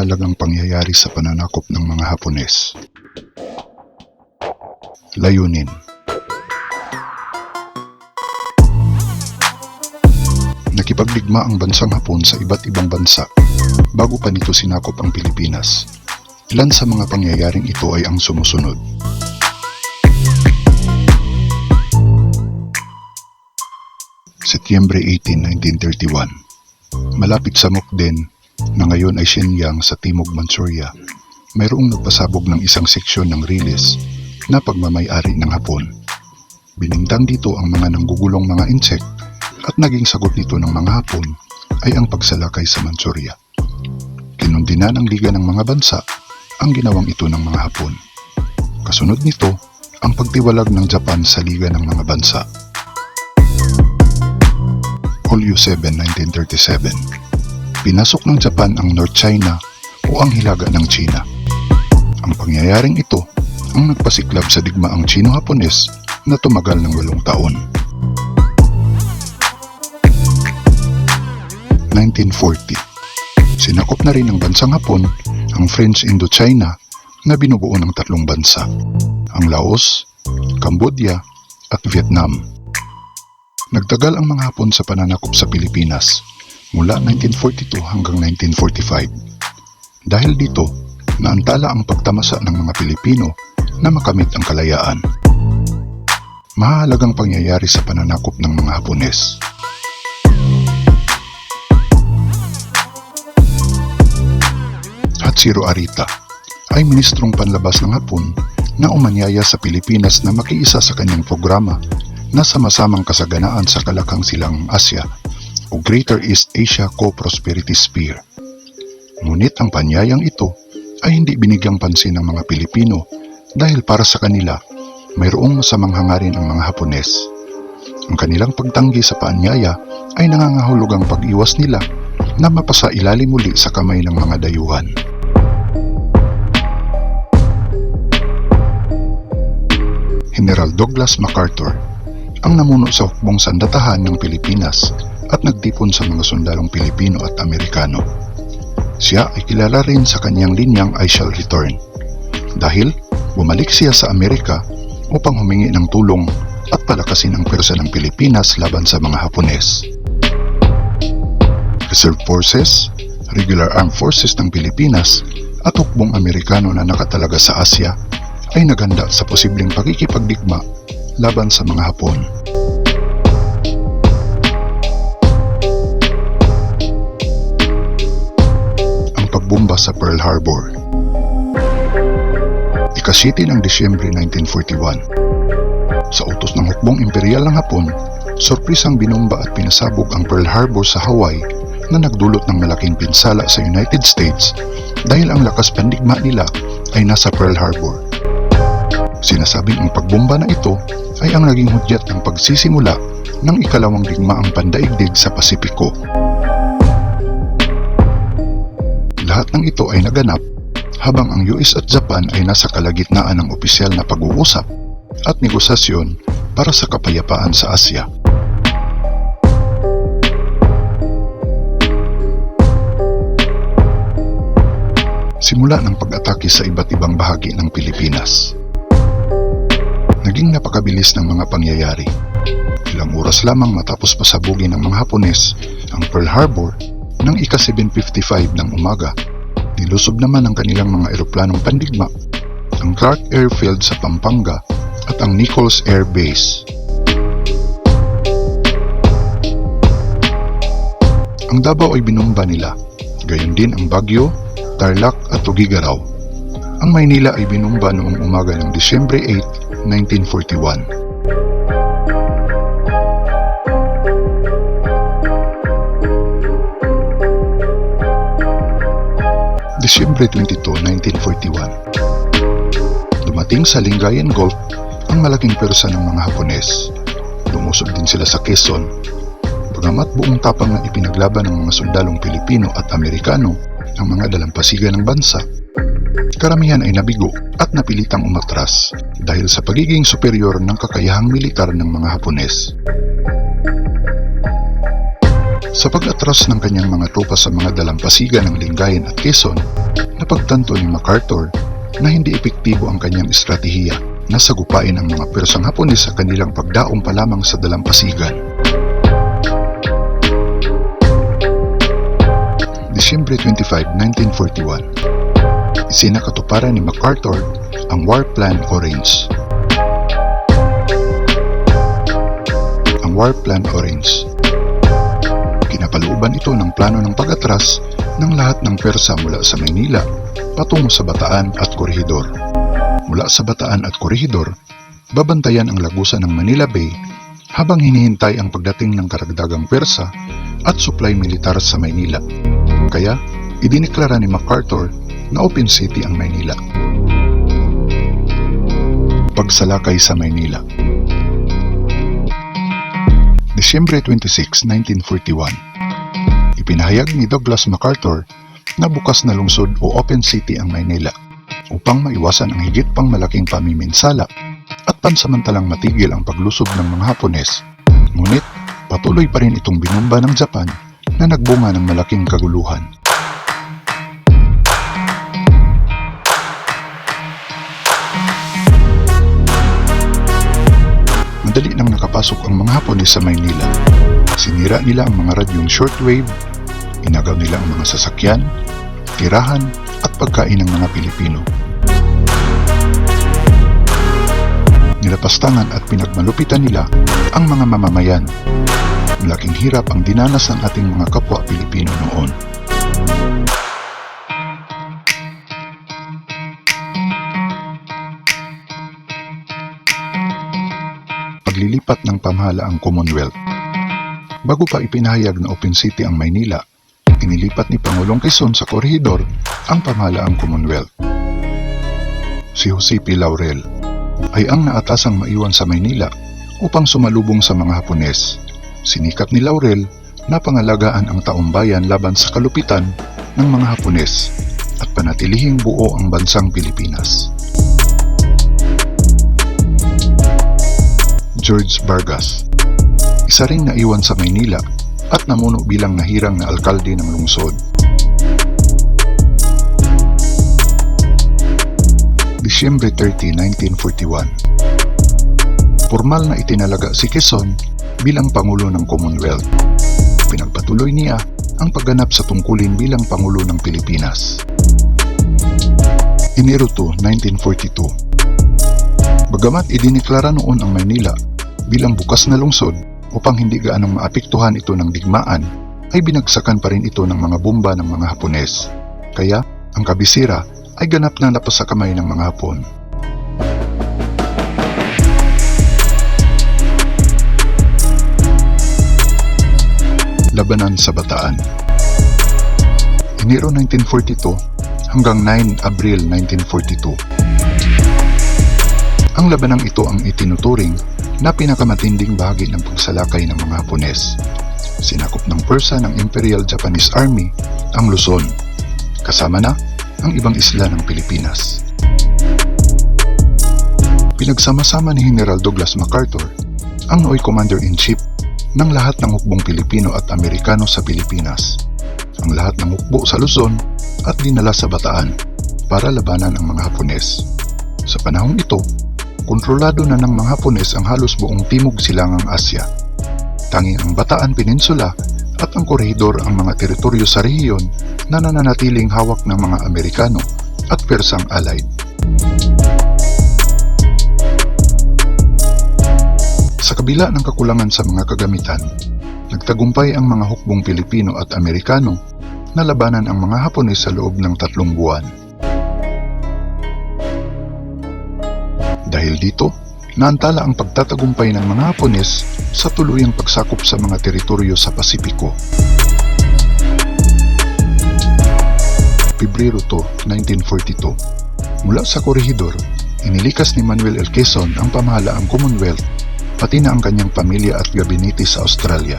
mahalagang pangyayari sa pananakop ng mga Hapones. Layunin Nakipagdigma ang bansang Hapon sa iba't ibang bansa bago pa nito sinakop ang Pilipinas. Ilan sa mga pangyayaring ito ay ang sumusunod. Setyembre 18, 1931 Malapit sa Mukden, na ngayon ay Shenyang sa Timog Manchuria, mayroong nagpasabog ng isang seksyon ng Riles na pagmamayari ng Hapon. Binintang dito ang mga nanggugulong mga insect at naging sagot nito ng mga Hapon ay ang pagsalakay sa Manchuria. Kinundina ng Liga ng mga bansa ang ginawang ito ng mga Hapon. Kasunod nito, ang pagtiwalag ng Japan sa Liga ng mga bansa. Hulyo 7, 1937 Pinasok ng Japan ang North China o ang hilaga ng China. Ang pangyayaring ito ang nagpasiklab sa digmaang Chino-Hapones na tumagal ng walong taon. 1940 Sinakop na rin ng bansang Hapon ang French Indochina na binubuo ng tatlong bansa, ang Laos, Cambodia at Vietnam. Nagtagal ang mga Hapon sa pananakop sa Pilipinas mula 1942 hanggang 1945. Dahil dito, naantala ang pagtamasa ng mga Pilipino na makamit ang kalayaan. Mahalagang pangyayari sa pananakop ng mga Hapones. Hatsiro Arita ay ministrong panlabas ng Hapon na umanyaya sa Pilipinas na makiisa sa kanyang programa na sama-samang kasaganaan sa Kalakang Silang Asya o Greater East Asia Co-Prosperity Sphere. Ngunit ang panyayang ito ay hindi binigyang pansin ng mga Pilipino dahil para sa kanila mayroong masamang hangarin ang mga Hapones. Ang kanilang pagtanggi sa paanyaya ay nangangahulugang pag-iwas nila na mapasa ilalim muli sa kamay ng mga dayuhan. General Douglas MacArthur ang namuno sa hukbong sandatahan ng Pilipinas at nagtipon sa mga sundalong Pilipino at Amerikano. Siya ay kilala rin sa kanyang linyang I shall return dahil bumalik siya sa Amerika upang humingi ng tulong at palakasin ang pwersa ng Pilipinas laban sa mga Hapones. Reserve Forces, Regular Armed Forces ng Pilipinas at hukbong Amerikano na nakatalaga sa Asya ay naghanda sa posibleng pakikipagdigma laban sa mga Hapon. Pagbomba sa Pearl Harbor Ikasiti ng Disyembre 1941 Sa utos ng hukbong imperial ng Hapon, sorpresang binomba at pinasabog ang Pearl Harbor sa Hawaii na nagdulot ng malaking pinsala sa United States dahil ang lakas pandigma nila ay nasa Pearl Harbor. Sinasabing ang pagbomba na ito ay ang naging hudyat ng pagsisimula ng ikalawang digmaang pandaigdig sa Pasipiko. Lahat ng ito ay naganap habang ang US at Japan ay nasa kalagitnaan ng opisyal na pag-uusap at negosasyon para sa kapayapaan sa Asya. Simula ng pag-atake sa iba't ibang bahagi ng Pilipinas. Naging napakabilis ng mga pangyayari. Ilang oras lamang matapos pasabugin ng mga Hapones ang Pearl Harbor ng ika-7.55 ng umaga. Nilusob naman ang kanilang mga eroplanong pandigma, ang Clark Airfield sa Pampanga at ang Nichols Air Base. Ang Davao ay binumba nila, gayon din ang Baguio, Tarlac at Tugigaraw. Ang Maynila ay binumba noong umaga ng Disyembre 8, 1941. Disyembre 22, 1941. Dumating sa Lingayen Gulf ang malaking persa ng mga Hapones. Lumusob din sila sa Quezon. Bagamat buong tapang na ipinaglaban ng mga sundalong Pilipino at Amerikano ang mga dalampasigan ng bansa, karamihan ay nabigo at napilitang umatras dahil sa pagiging superior ng kakayahang militar ng mga Hapones. Sa pag-atras ng kanyang mga tropa sa mga dalampasigan ng Lingayen at Quezon, Napagtanto ni MacArthur na hindi epektibo ang kanyang estratehiya na sagupain ang mga persang Hapones sa kanilang pagdaong pa lamang sa dalampasigan. Disyembre 25, 1941 Isinakatuparan ni MacArthur ang War Plan Orange. Ang War Plan Orange Kinapalooban ito ng plano ng pag-atras ng lahat ng Persa mula sa Maynila patungo sa Bataan at Corregidor. Mula sa Bataan at Corregidor, babantayan ang lagusan ng Manila Bay habang hinihintay ang pagdating ng karagdagang Persa at supply militar sa Maynila. Kaya, idineklara ni MacArthur na open city ang Maynila. Pagsalakay sa Maynila Disyembre 26, 1941 Ipinahayag ni Douglas MacArthur na bukas na lungsod o open city ang Maynila upang maiwasan ang higit pang malaking pamiminsala at pansamantalang matigil ang paglusob ng mga Hapones. Ngunit patuloy pa rin itong binumba ng Japan na nagbunga ng malaking kaguluhan. Madali nang nakapasok ang mga Hapones sa Maynila. Sinira nila ang mga radyong shortwave, inagaw nila ang mga sasakyan, tirahan at pagkain ng mga Pilipino. Nilapastangan at pinagmalupitan nila ang mga mamamayan. Malaking hirap ang dinanas ng ating mga kapwa Pilipino noon. Paglilipat ng pamahalaang Commonwealth Bago pa ipinahayag na open city ang Maynila, inilipat ni Pangulong Quezon sa Corregidor ang pamahalaang Commonwealth. Si Jose P. Laurel ay ang naatasang maiwan sa Maynila upang sumalubong sa mga Hapones. Sinikap ni Laurel na pangalagaan ang taumbayan laban sa kalupitan ng mga Hapones at panatilihing buo ang bansang Pilipinas. George Vargas isa ring naiwan sa Maynila at namuno bilang nahirang na alkalde ng lungsod. Disyembre 30, 1941 Formal na itinalaga si Quezon bilang Pangulo ng Commonwealth. Pinagpatuloy niya ang pagganap sa tungkulin bilang Pangulo ng Pilipinas. Enero 2, 1942 Bagamat idineklara noon ang Maynila bilang bukas na lungsod, upang hindi gaanong maapektuhan ito ng digmaan, ay binagsakan pa rin ito ng mga bomba ng mga Hapones. Kaya, ang kabisira ay ganap na napas sa kamay ng mga Hapon. Labanan sa Bataan Enero 1942 hanggang 9 Abril 1942 Ang labanang ito ang itinuturing na pinakamatinding bahagi ng pagsalakay ng mga Hapones. Sinakop ng Persa ng Imperial Japanese Army ang Luzon, kasama na ang ibang isla ng Pilipinas. Pinagsama-sama ni General Douglas MacArthur ang nooy Commander-in-Chief ng lahat ng hukbong Pilipino at Amerikano sa Pilipinas, ang lahat ng hukbo sa Luzon at dinala sa Bataan para labanan ang mga Hapones. Sa panahong ito, kontrolado na ng mga Hapones ang halos buong timog silangang Asya. Tanging ang Bataan Peninsula at ang Corregidor ang mga teritoryo sa rehiyon na nananatiling hawak ng mga Amerikano at Persang Allied. Sa kabila ng kakulangan sa mga kagamitan, nagtagumpay ang mga hukbong Pilipino at Amerikano na labanan ang mga Hapones sa loob ng tatlong buwan. Dahil dito, naantala ang pagtatagumpay ng mga Hapones sa tuluyang pagsakop sa mga teritoryo sa Pasipiko. Pebrero 2, 1942 Mula sa Corregidor, inilikas ni Manuel L. Quezon ang pamahalaang Commonwealth pati na ang kanyang pamilya at gabinete sa Australia.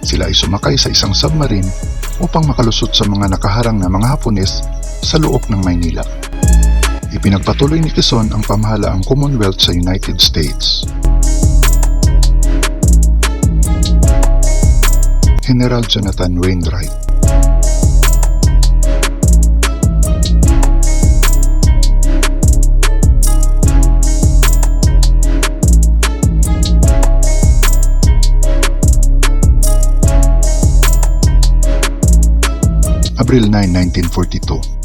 Sila ay sumakay sa isang submarine upang makalusot sa mga nakaharang na mga Hapones sa loob ng Maynila ipinagpatuloy ni Quezon ang pamahalaang Commonwealth sa United States. General Jonathan Wainwright April 9, 1942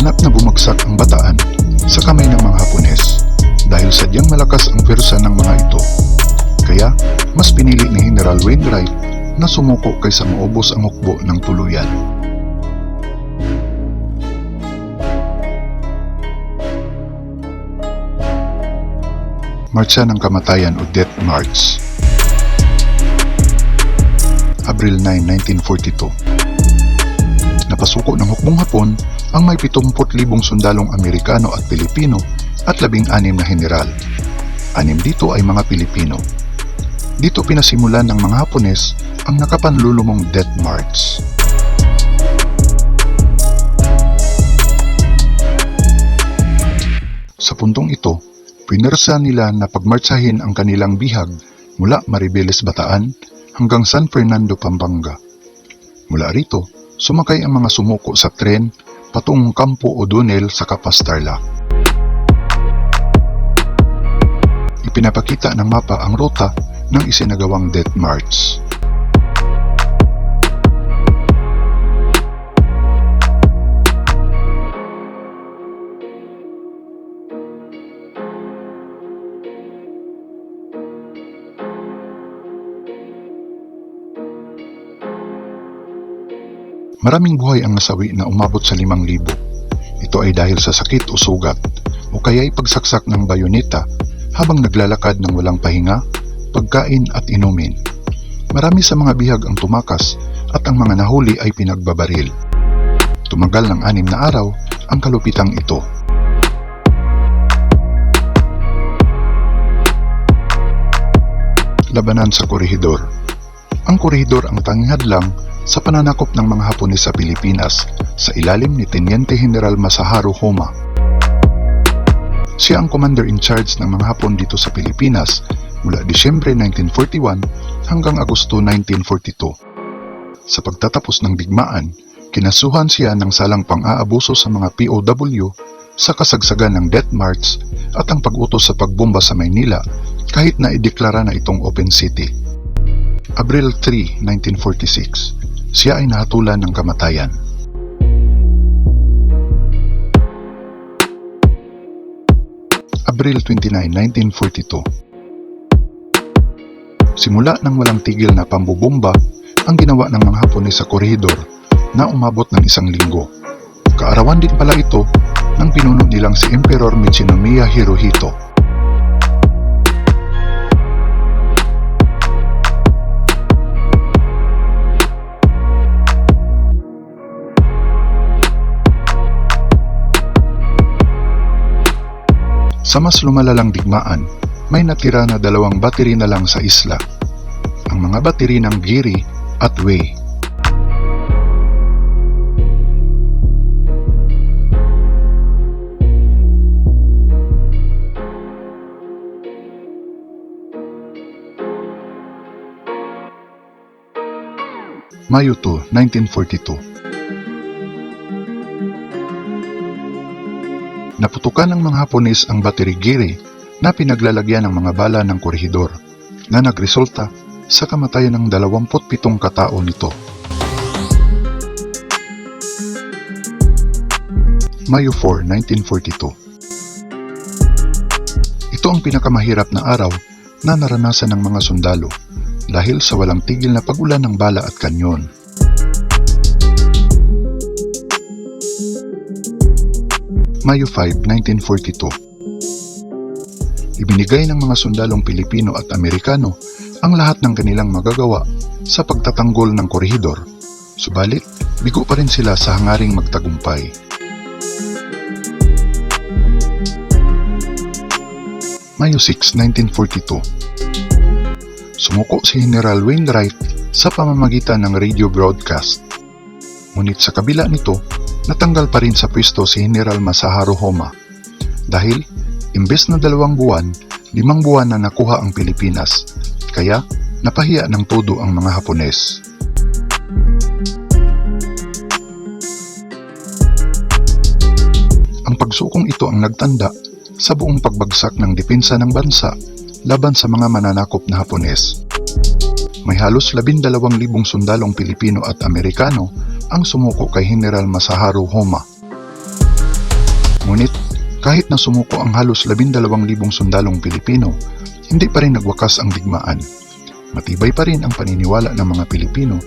Ganap na bumagsak ang bataan sa kamay ng mga Hapones dahil sadyang malakas ang pwersa ng mga ito. Kaya, mas pinili ni General Wainwright na sumuko kaysa maubos ang hukbo ng tuluyan. Marcha ng Kamatayan o Death March Abril 9, 1942 Napasuko ng hukbong Hapon ang may 70,000 sundalong Amerikano at Pilipino at 16 na general. Anim dito ay mga Pilipino. Dito pinasimulan ng mga Hapones ang nakapanlulumong Death March. Sa puntong ito, pinersa nila na pagmartsahin ang kanilang bihag mula Maribeles Bataan hanggang San Fernando, Pampanga. Mula rito, sumakay ang mga sumuko sa tren patungong Campo O'Donnell sa Kapas Tarlac. Ipinapakita ng mapa ang ruta ng isinagawang Death March. Maraming buhay ang nasawi na umabot sa 5,000. Ito ay dahil sa sakit o sugat o kaya'y pagsaksak ng bayoneta habang naglalakad ng walang pahinga, pagkain at inumin. Marami sa mga bihag ang tumakas at ang mga nahuli ay pinagbabaril. Tumagal ng anim na araw ang kalupitang ito. Labanan sa Korehidor Ang Korehidor ang tanging hadlang sa pananakop ng mga Hapones sa Pilipinas sa ilalim ni Teniente General Masaharu Homa. Siya ang commander-in-charge ng mga Hapon dito sa Pilipinas mula Disyembre 1941 hanggang Agosto 1942. Sa pagtatapos ng digmaan, kinasuhan siya ng salang pang-aabuso sa mga POW sa kasagsagan ng Death March at ang pag-utos sa pagbomba sa Maynila kahit na ideklara na itong open city. Abril 3, 1946, siya ay nahatulan ng kamatayan. Abril 29, 1942 Simula ng walang tigil na pambubomba ang ginawa ng mga Hapones sa koridor na umabot ng isang linggo. Kaarawan din pala ito ng pinuno nilang si Emperor Michinomiya Hirohito. Sa mas lumalalang digmaan, may natira na dalawang battery na lang sa isla. Ang mga battery ng Giri at Wei. Mayo 2, 1942 Naputukan ng mga Hapones ang battery Giri na pinaglalagyan ng mga bala ng korehidor na nagresulta sa kamatayan ng 27 katao nito. Mayo 4, 1942 Ito ang pinakamahirap na araw na naranasan ng mga sundalo dahil sa walang tigil na pagulan ng bala at kanyon. Mayo 5, 1942 Ibinigay ng mga sundalong Pilipino at Amerikano ang lahat ng kanilang magagawa sa pagtatanggol ng korehidor. Subalit, bigo pa rin sila sa hangaring magtagumpay. Mayo 6, 1942 Sumuko si General Wainwright sa pamamagitan ng radio broadcast. Ngunit sa kabila nito, natanggal pa rin sa pwesto si General Masaharu Homa dahil imbes na dalawang buwan, limang buwan na nakuha ang Pilipinas, kaya napahiya ng todo ang mga Hapones. Ang pagsukong ito ang nagtanda sa buong pagbagsak ng depensa ng bansa laban sa mga mananakop na Hapones. may halos labindalawang libong sundalong Pilipino at Amerikano ang sumuko kay General Masaharu Homa. Ngunit kahit na sumuko ang halos labindalawang libong sundalong Pilipino, hindi pa rin nagwakas ang digmaan. Matibay pa rin ang paniniwala ng mga Pilipino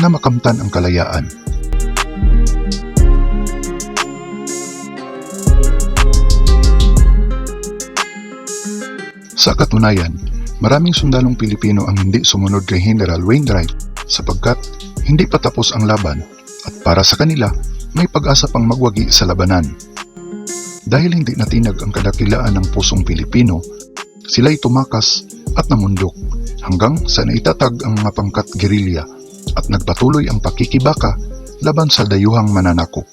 na makamtan ang kalayaan. Sa katunayan, maraming sundalong Pilipino ang hindi sumunod kay General Wainwright sapagkat hindi pa tapos ang laban at para sa kanila may pag-asa pang magwagi sa labanan. Dahil hindi natinag ang kadakilaan ng pusong Pilipino, sila'y tumakas at namundok hanggang sa naitatag ang mga pangkat gerilya at nagpatuloy ang pakikibaka laban sa dayuhang mananakop.